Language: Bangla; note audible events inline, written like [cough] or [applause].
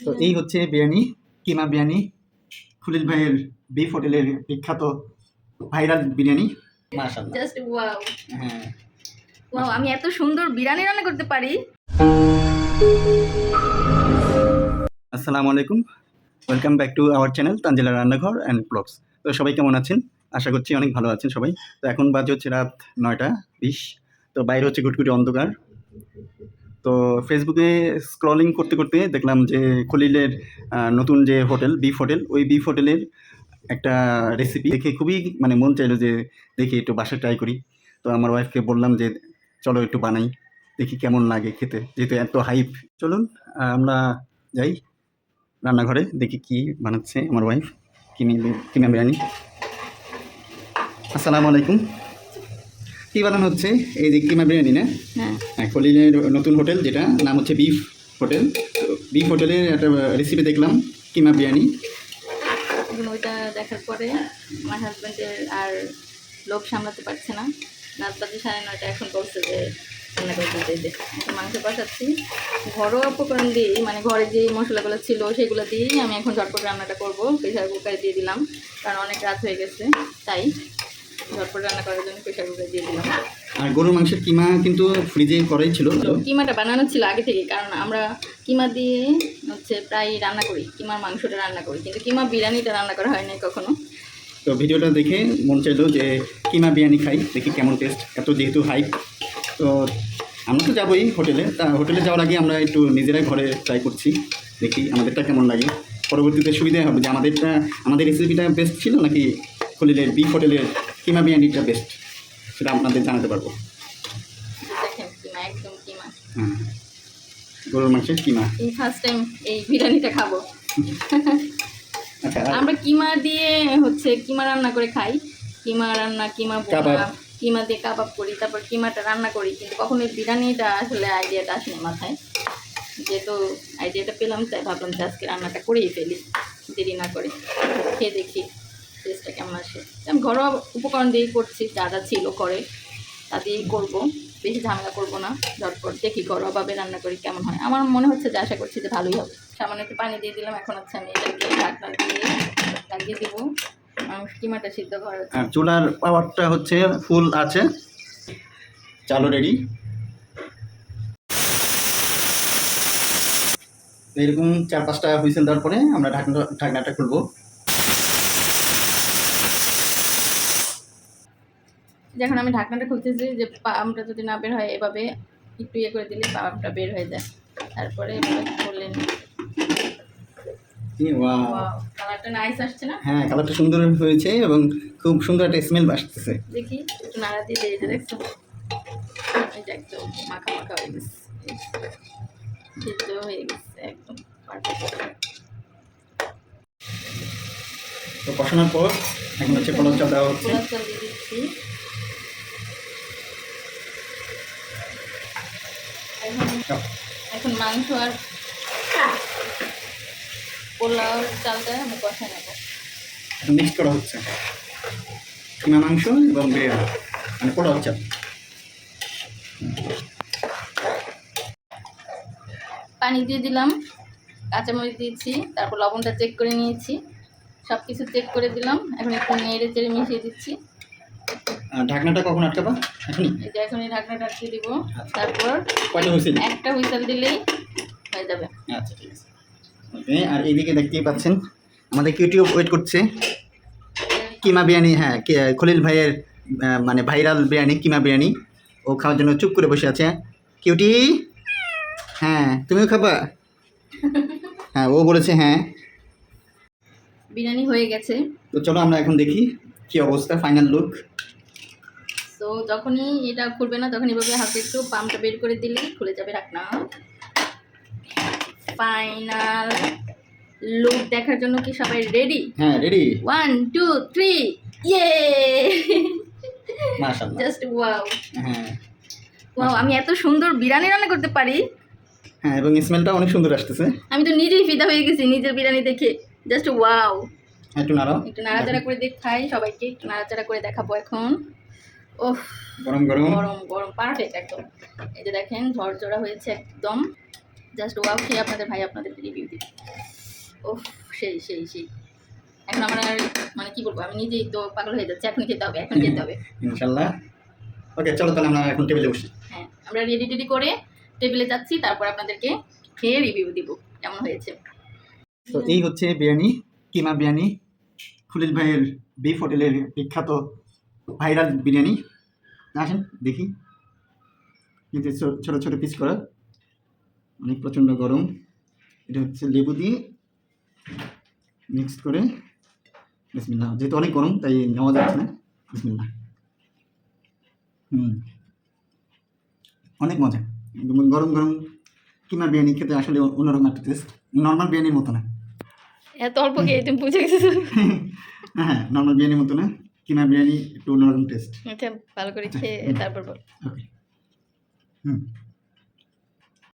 তো এই হচ্ছে বিরিয়ানি কিমা বিরিয়ানি খুলিল ভাইয়ের বিফ হোটেলের বিখ্যাত ভাইরাল বিরিয়ানি। জাস্ট ওয়াও হ্যাঁ। ওয়াও আমি এত সুন্দর বিরিয়ানি রান্না করতে পারি। আসসালামু আলাইকুম। Welcome back to our channel Tanjila Rannaghar and blogs তো সবাই কেমন আছেন? আশা করছি অনেক ভালো আছেন সবাই। তো এখন বাজে হচ্ছে রাত নয়টা বিশ। তো বাইরে হচ্ছে গুটগুটি অন্ধকার। তো ফেসবুকে স্ক্রলিং করতে করতে দেখলাম যে খলিলের নতুন যে হোটেল বিফ হোটেল, ওই বিফ হোটেলের একটা রেসিপি দেখে খুবই মানে মন চাইলো যে দেখি একটু বাসায় ট্রাই করি। তো আমার ওয়াইফকে বললাম যে, চলো একটু বানাই, দেখি কেমন লাগে খেতে, যেহেতু এত হাইপ চলুন, আমরা যাই রান্নাঘরে, দেখি কি বানাচ্ছে আমার ওয়াইফ কিমি কিমা বিরিয়ানি। আসসালামু আলাইকুম। কী বানানো হচ্ছে? এই যে কিমা বিরিয়ানি না? হ্যাঁ। হ্যাঁ খলিলের নতুন হোটেল যেটা নাম হচ্ছে বিফ হোটেল। বিফ হোটেলের একটা রেসিপি দেখলাম কিমা বিরিয়ানি। এখন ওইটা দেখার পরে আমার হাজব্যান্ডের আর লোভ সামলাতে পারছে না। রাত বাজে সাড়ে নয়টা এখন বলছে যে রান্না করতে যেতে এখন মাংস কষাচ্ছি। ঘরোয়া উপকরণ দিয়েই মানে ঘরে যে মশলাগুলো ছিল সেগুলো দিয়েই আমি এখন ঝটপট রান্নাটা করব। প্রেশার কুকারে দিয়ে দিলাম কারণ অনেক রাত হয়ে গেছে তাই। ঝটপট রান্না করার জন্য প্রেশার কুকারে দিয়ে দিলাম। আর গরুর মাংসের কিমা কিন্তু ফ্রিজে করাই ছিল। তো কিমাটা বানানো ছিল আগে থেকে কারণ আমরা কিমা দিয়ে হচ্ছে প্রায় রান্না করি কিমার মাংসটা রান্না করি কিন্তু কিমা বিরিয়ানিটা রান্না করা হয়নি কখনো। তো ভিডিওটা দেখে মন চাইলো যে কিমা বিরিয়ানি খাই দেখি কেমন টেস্ট এত যেহেতু হাইপ তো আমরা তো যাবোই হোটেলে তা হোটেলে যাওয়ার আগে আমরা একটু নিজেরাই ঘরে ট্রাই করছি দেখি আমাদেরটা কেমন লাগে। পরবর্তীতে সুবিধা হবে যে আমাদেরটা আমাদের রেসিপিটা বেস্ট ছিল নাকি খলিলের বিফ হোটেলের কিমা বিরিয়ানিটা বেস্ট সেটা আপনাদের জানাতে পারব। একদম কিমা। হ্যাঁ গরুর মাংসের কিমা। এই ফার্স্ট টাইম এই বিরিয়ানিটা খাব। আচ্ছা আমরা কিমা দিয়ে হচ্ছে কিমা রান্না করে খাই। কিমা রান্না কিমা বোনা কাবাব। কিমা দিয়ে কাবাব করি তারপর কিমাটা রান্না করি। কিন্তু কখনো বিরিয়ানিটা আসলে আইডিয়াটা আসেনি মাথায়। যেহেতু আইডিয়াটা পেলাম তাই ভাবলাম যে আজকে রান্নাটা করেই ফেলি। দেরি না করে খেয়ে দেখি। টেস্টটা কেমন আসে? আমি ঘরোয়া উপকরণ দিয়েই করছি, যা যা ছিল করে। তা দিয়েই করব। বেশি ঝামেলা করব না। ঝটপট দেখি ঘরোয়াভাবে রান্না করি কেমন হয়। আমার মনে হচ্ছে যে আশা করছি যে ভালোই হবে। সামান্য একটু পানি দিয়ে দিলাম, এখন হচ্ছে আমি এটাকে ঢাকনা দিয়ে লাগিয়ে দেবো। কিমাটা সিদ্ধ করা চুলার পাওয়ারটা হচ্ছে ফুল আছে। চালু রেডি এরকম চার পাঁচটা হুইসেল দেওয়ার পরে আমরা ঢাকনা, ঢাকনাটা খুলবো। যখন আমি ঢাকনাটা খুলতেছি যে পামটা যদি না বের হয় এভাবে একটু ইয়ে করে দিলে পামটা বের হয়ে যায়। তারপরে এভাবে করলেন। কালারটা নাইস আসছে না? হ্যাঁ কালারটা সুন্দর হয়েছে এবং খুব সুন্দর একটা স্মেল আসতেছে দেখি একটু নাড়া দিয়ে দিয়ে এটা দেখছ? এটা একদম মাখা মাখা হয়ে গেছে। সিদ্ধ হয়ে গেছে একদম তো কষানোর পর এখন হচ্ছে চাল দেওয়া হচ্ছে। পোলাও চাল দিয়ে দিচ্ছি। এখন মাংস আর পোলাওর চালটা আমি কষাই নেব। মিক্স করা হচ্ছে। কিমা মাংস এবং বিরিয়ানি মানে পোলাও চাল। পানি দিয়ে দিলাম কাঁচামরিচ দিয়েছি তারপর লবণটা চেক করে নিয়েছি। সব কিছু চেক করে দিলাম এখন একটু নেড়ে চেড়ে মিশিয়ে দিচ্ছি। ঢাকনাটা কখন আটকাবা? এখনই? এখন এই ঢাকনাটা আটকে দিব। তারপর কয়টা হুইসেল? একটা হুইসেল দিলেই হয়ে যাবে। আচ্ছা ঠিক আছে। ওকে আর এইদিকে দেখতেই পাচ্ছেন আমাদের কিউটিও ওয়েট করছে। কিমা বিরিয়ানি হ্যাঁ খলিল ভাইয়ের মানে ভাইরাল বিরিয়ানি কিমা বিরিয়ানি। ও খাওয়ার জন্য চুপ করে বসে আছে। কিউটি? হ্যাঁ তুমিও খাবা? হ্যাঁ ও বলেছে হ্যাঁ। বিরিয়ানি হয়ে গেছে। তো চলো আমরা এখন দেখি কি অবস্থা ফাইনাল লুক তো যখনই এটা খুলবে না তখন এভাবে হাতে একটু পাম্পটা বের করে দিলেই খুলে যাবে ঢাকনা। ফাইনাল লুক দেখার জন্য কি সবাই রেডি হ্যাঁ রেডি ওয়ান টু থ্রি ইয়ে মাশাল্লাহ জাস্ট ওয়াও হ্যাঁ ওয়াও আমি এত সুন্দর বিরিয়ানি রান্না করতে পারি। হ্যাঁ এবং স্মেলটা অনেক সুন্দর আসতেছে। আমি তো নিজেই ফিদা হয়ে গেছি নিজের বিরিয়ানি দেখে। জাস্ট ওয়াও একটু নাড়াও। একটু নাড়াচাড়া করে দেখাই সবাইকে একটু নাড়াচাড়া করে দেখাবো এখন। ওহ গরম গরম। গরম গরম পারফেক্ট একদম। এই যে দেখেন ঝরঝরা হয়েছে একদম। জাস্ট ওয়াও খেয়ে আপনাদের ভাই আপনাদের রিভিউ দিবে। ও সেই সেই সেই। এখন আমার আর মানে কি বলব আমি নিজেই তো পাগল হয়ে যাচ্ছে এখন খেতে হবে এখন খেতে হবে। ইনশাল্লাহ। ওকে চলো তাহলে আমরা এখন টেবিলে বসি। হ্যাঁ আমরা রেডি টেডি করে টেবিলে যাচ্ছি তারপর আপনাদেরকে খেয়ে রিভিউ দিব কেমন হয়েছে। তো এই হচ্ছে বিরিয়ানি কিমা বিরিয়ানি। খুলিল ভাইয়ের বিফ হোটেলের বিখ্যাত ভাইরাল বিরিয়ানি। আসেন দেখি। কিন্তু ছোটো ছোট পিস করা। অনেক প্রচণ্ড গরম। এটা হচ্ছে লেবু দিয়ে মিক্স করে। বিসমিল্লাহ। যেহেতু অনেক গরম তাই নেওয়া যাচ্ছে না। বিসমিল্লাহ। হুম। অনেক মজা। গরম গরম কিমা বিরিয়ানি খেতে আসলে অন্যরকম একটা টেস্ট নর্মাল বিরিয়ানির মতো না। এত অল্প খেয়ে তুমি বুঝে গেছো। [laughs] হ্যাঁ নর্মাল বিরিয়ানির মতো না। কিমা বিরিয়ানি একটু অন্যরকম টেস্ট আচ্ছা ভালো করে খেয়ে [laughs] তারপর বল। ওকে হুম।